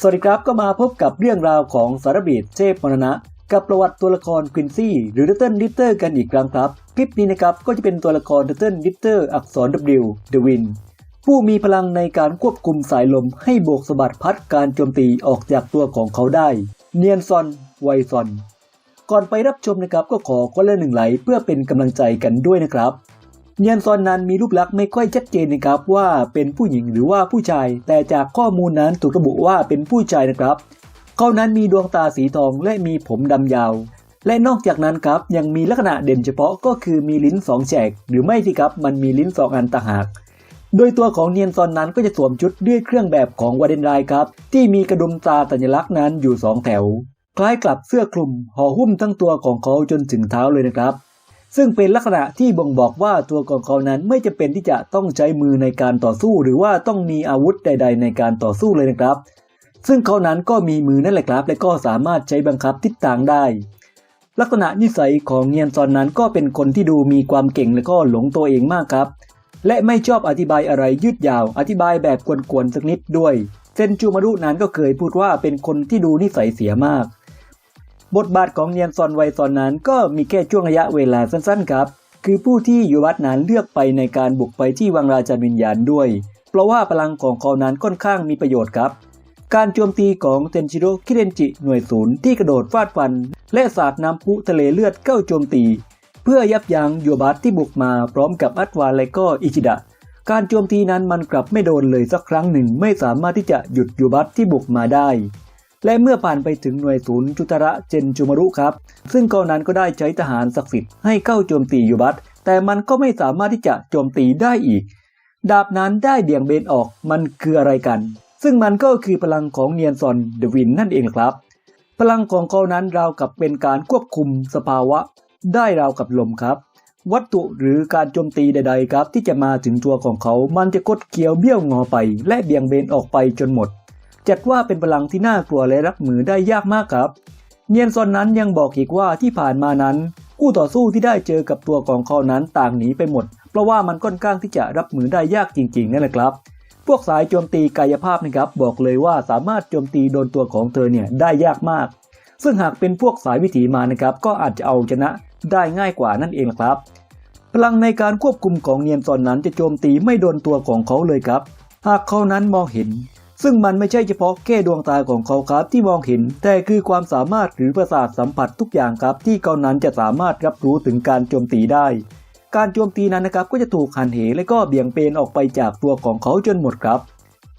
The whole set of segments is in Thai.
สวัสดีครับก็มาพบกับเรื่องราวของสารบีดเทพมรณะ กับประวัติตัวละครควินซี่หรือเดเติลดิเตอร์กันอีกครั้งครับ คลิปนี้นะครับก็จะเป็นตัวละครเดเติลดิเตอร์อักษร W The Wind ผู้มีพลังในการควบคุมสายลมให้โบกสะบัดพัดการโจมตีออกจากตัวของเขาได้ เนียนซอน ไวซอน ก่อนไปรับชมนะครับก็ขอคนละหนึ่งไหลเพื่อเป็นกำลังใจกันด้วยนะครับ เนียนซอนนั้นมีรูปลักษณ์ไม่ค่อยชัดเจนนะครับว่าเป็นผู้หญิงหรือว่าผู้ชาย แต่จากข้อมูลนั้นถูกระบุว่าเป็นผู้ชายนะครับ เขานั้นมีดวงตาสีทองและมีผมดำยาว และนอกจากนั้นครับยังมีลักษณะเด่นเฉพาะก็คือมีลิ้นสองแฉกหรือไม่สิครับมันมีลิ้นสองอันต่างหากโดยตัวของเนียนซอนนั้นก็จะสวมชุดด้วยเครื่องแบบของวาเดนไรครับ ที่มีกระดุมตาสัญลักษณ์นั้นอยู่สองแถว คล้ายกับเสื้อคลุมห่อหุ้มทั้งตัวของเขาจนถึงเท้าเลยนะครับ ซึ่งเป็นลักษณะที่บ่งบอกว่าตัวของเขานั้นไม่จะเป็นที่จะต้องใช้มือในการต่อสู้ หรือว่าต้องมีอาวุธใด ๆ ในการต่อสู้เลยนะครับ ซึ่งเขานั้นก็มีมือนั่นแหละครับ และก็สามารถใช้บังคับทิศทางได้ ลักษณะนิสัยของเนียนซอนนั้นก็เป็นคนที่ดูมีความเก่งและก็หลงตัวเองมากครับ และไม่ชอบอธิบายอะไรยืดยาว อธิบายแบบกวนๆสักนิดด้วย เซนจูมารุนั้นก็เคยพูดว่าเป็นคนที่ดูนิสัยเสียมาก บทบาทของเนียนซอนไวซอนนั้นก็มีแค่ช่วงระยะเวลาสั้นๆครับ คือผู้ที่อยู่วัดนั้นเลือกไปในการบุกไปที่วังราชาวิญญาณด้วย เพราะว่าพลังของเขานั้นค่อนข้างมีประโยชน์ครับ การโจมตีของเทนชิโร่คิเรนจิหน่วยศูนย์ที่กระโดดฟาดฟัน และสาดน้ำพุทะเลเลือดเข้าโจมตี เพื่อยับยั้งยูบัตที่บุกมาพร้อมกับอัตวาและก็อิจิดะการโจมตีนั้นมันกลับไม่โดนเลยสักครั้งหนึ่งไม่สามารถที่จะหยุดยูบัตที่บุกมาได้ และเมื่อผ่านไปถึงหน่วยศูนย์จุตระเจนจูมารุครับ ซึ่งเขานั้นก็ได้ใช้ทหารศักดิ์สิทธิ์ให้เข้าโจมตียูบัตแต่มันก็ไม่สามารถที่จะโจมตีได้อีก ดาบนั้นได้เบี่ยงเบนออกมันคืออะไรกัน ซึ่งมันก็คือพลังของเนียนซอนเดวินนั่นเองครับ พลังของเขานั้นราวกับเป็นการควบคุมสภาวะ ได้ราวกับลมครับ วัตถุหรือการโจมตีใด ๆ ครับ ที่จะมาถึงตัวของเขา มันจะกดเคี้ยวเบี้ยวงอไป และเบี่ยงเบนออกไปจนหมด จัดว่าเป็นพลังที่น่ากลัวและรับมือได้ยากมากครับ เนียนซอนนั้นยังบอกอีกว่าที่ผ่านมานั้นคู่ต่อสู้ที่ได้เจอกับตัวของเขานั้นต่างหนีไปหมด เพราะว่ามันค่อนข้างที่จะรับมือได้ยากจริงๆนั่นแหละครับ พวกสายโจมตีกายภาพนะครับ บอกเลยว่าสามารถโจมตีโดนตัวของเธอเนี่ยได้ยากมาก ซึ่งหากเป็นพวกสายวิถีมานะครับ ก็อาจจะเอาชนะได้ง่ายกว่านั่นเองครับ พลังในการควบคุมของเนียนซอนนั้นจะโจมตีไม่โดนตัวของเขาเลยครับ หากเขานั้นมองเห็น ซึ่งมันไม่ใช่เฉพาะแค่ดวงตาของเขาครับที่มองเห็น แต่คือความสามารถหรือประสาทสัมผัสทุกอย่างครับ ที่เขานั้นจะสามารถรับรู้ถึงการโจมตีได้ การโจมตีนั้นนะครับก็จะถูกหันเหและก็เบี่ยงเบนออกไปจากตัวของเขาจนหมดครับ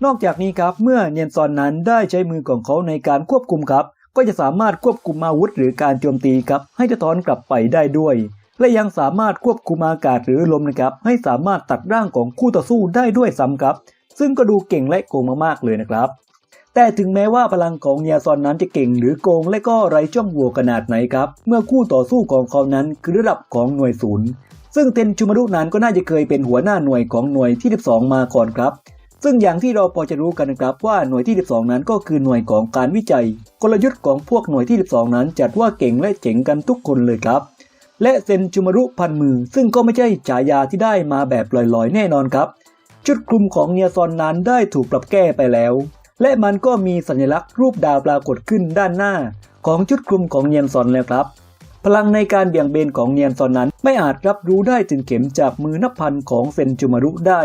นอกจากนี้ครับเมื่อเนียนซอนนั้นได้ใช้มือของเขาในการควบคุมครับ ก็จะสามารถควบคุมอาวุธหรือการโจมตีครับให้จะถอนกลับไปได้ด้วยและยังสามารถควบคุมอากาศหรือลมนะครับให้สามารถตัดร่างของคู่ต่อสู้ได้ด้วยซ้ำครับ ซึ่งก็ดูเก่งและโกงมากๆเลยนะครับ แต่ถึงแม้ว่าพลังของเนียซอนนั้นจะเก่งหรือโกงและก็ไร้ช่องโหว่ขนาดไหนครับ เมื่อคู่ต่อสู้ของเขานั้นคือระดับของหน่วยศูนย์ซึ่งเทนจูมารุนั้นก็น่าจะเคยเป็นหัวหน้าหน่วยของหน่วยที่ 12 มาก่อนครับ ซึ่งอย่างที่เราพอจะรู้กันนะครับว่าหน่วยที่ 12 นั้นก็คือหน่วยของการวิจัย กลยุทธ์ของพวกหน่วยที่ 12 นั้น จัดว่าเก่งและเจ๋งกันทุกคนเลยครับ และเซนจูมารุพันมือ ซึ่งก็ไม่ใช่ฉายาที่ได้มาแบบลอยๆ แน่นอนครับ ชุดคลุมของเนียซอนนั้นได้ถูกปรับแก้ไปแล้ว และมันก็มีสัญลักษณ์รูปดาวปรากฏขึ้นด้านหน้า ของชุดคลุมของเนียนซอนแล้วครับ พลังในการเบี่ยงเบนของเนียนซอนนั้นไม่อาจรับรู้ได้ถึงเข็มจากมือนับพันของเซนจูมารุได้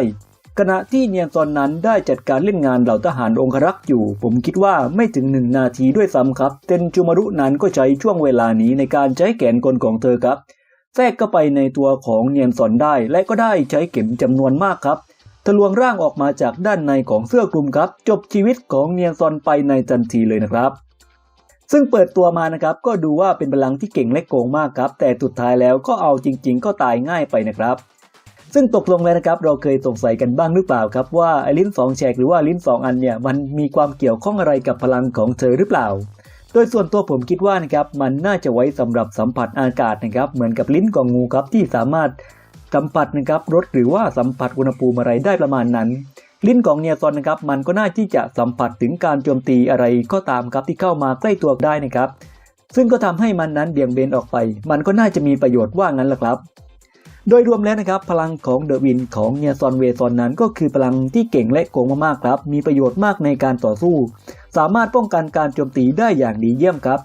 ขณะที่เนียนซอนนั้นได้จัดการเล่นงานเหล่าทหารองครักษ์อยู่ ผมคิดว่าไม่ถึงหนึ่งนาทีด้วยซ้ำครับเซนจูมารุนั้นก็ใช้ช่วงเวลานี้ในการใช้แขนกลของเธอครับแทรกเข้าไปในตัวของเนียนซอนได้และก็ได้ใช้เข็มจำนวนมากครับ ทะลวงร่างออกมาจากด้านในของเสื้อคลุมครับ จบชีวิตของเนียนซอนไปในทันทีเลยนะครับ ซึ่งเปิดตัวมานะครับ ก็ดูว่าเป็นพลังที่เก่งและโกงมากครับ แต่สุดท้ายแล้วก็เอาจริง ๆ ก็ตายง่ายไปนะครับ ซึ่งตกลงแล้วนะครับ เราเคยสงสัยกันบ้างหรือเปล่าครับว่าไอ้ลิ้นสองแฉกหรือว่าลิ้นสองอันเนี่ยมันมีความเกี่ยวข้องอะไรกับพลังของเธอหรือเปล่าโดยส่วนตัวผมคิดว่านะครับมันน่าจะไว้สำหรับสัมผัสอากาศนะครับเหมือนกับลิ้นของงูครับที่สามารถ สัมผัสนะครับรสหรือว่าสัมผัสอุณหภูมิอะไรได้ประมาณนั้น ลิ้นของเนียซอนนะครับมันก็น่าที่จะสัมผัสถึงการโจมตีอะไรก็ตามครับที่เข้ามาใกล้ตัวได้นะครับ ซึ่งก็ทำให้มันนั้นเบี่ยงเบนออกไป มันก็น่าจะมีประโยชน์ว่างั้นแหละครับ โดยรวมแล้วนะครับ พลังของเดอะวินของเนียซอนเวซอนนั้น ก็คือพลังที่เก่งและโกงมากๆครับ มีประโยชน์มากในการต่อสู้ สามารถป้องกันการโจมตีได้อย่างดีเยี่ยมครับ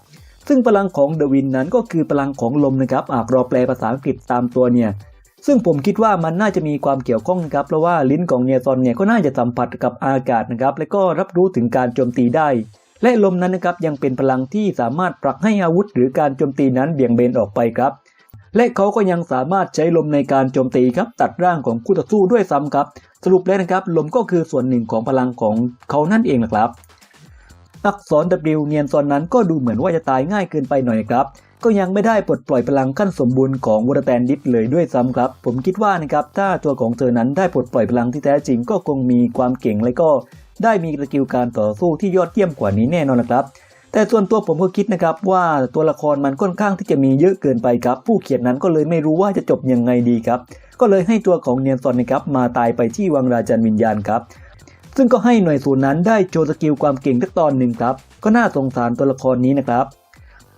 ซึ่งพลังของเดวินนั้นก็คือพลังของลมนะครับหากราแปลภาษาอังกฤษตามตัวเนี่ย ซึ่งผมคิดว่ามันน่าจะมีความเกี่ยวข้องนะครับเพราะว่าลิ้นของเนยซอนเนี่ยก็น่าจะสัมผัสกับอากาศนะครับและก็รับรู้ถึงการโจมตีได้ และลมนั้นนะครับยังเป็นพลังที่สามารถผลักให้อาวุธ หรือการโจมตีนั้นเบี่ยงเบนออกไปครับ และเขาก็ยังสามารถใช้ลมในการโจมตีครับตัดร่างของคู่ต่อสู้ด้วยซ้ำครับ สรุปแล้วนะครับลมก็คือส่วนหนึ่งของพลังของเขานั่นเองนะครับอักษร W เนียนซอนนั้นก็ดูเหมือนว่าจะตายง่ายเกินไปหน่อยครับ ก็ยังไม่ได้ปลดปล่อยพลังขั้นสมบูรณ์ของวอร์แตนดิสเลยด้วยซ้ำครับ ผมคิดว่านะครับถ้าตัวของเธอนั้นได้ปลดปล่อยพลังที่แท้จริงก็คงมีความเก่งและก็ได้มีสกิลการต่อสู้ที่ยอดเยี่ยมกว่านี้แน่นอนนะครับ แต่ส่วนตัวผมก็คิดนะครับว่าตัวละครมันค่อนข้างที่จะมีเยอะเกินไปครับ ผู้เขียนนั้นก็เลยไม่รู้ว่าจะจบยังไงดีครับ ก็เลยให้ตัวของเนียนซอนนะครับมาตายไปที่วังราจันวิญญาณครับซึ่งก็ให้หน่วยศูนย์นั้นได้โชว์สกิลความเก่งสักตอนหนึ่งครับ ก็น่าสงสารตัวละครนี้นะครับ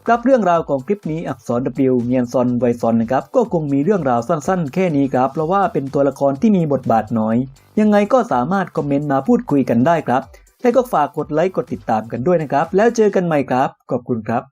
ครับเรื่องราวของคลิปนี้อักษร W เมียนซอนไวซอนนะครับก็คงมีเรื่องราวสั้นๆ แค่นี้ครับ เพราะว่าเป็นตัวละครที่มีบทบาทน้อย ยังไงก็สามารถคอมเมนต์มาพูดคุยกันได้ครับและก็ฝากกดไลค์กดติดตามกันด้วยนะครับ แล้วเจอกันใหม่ครับ ขอบคุณครับ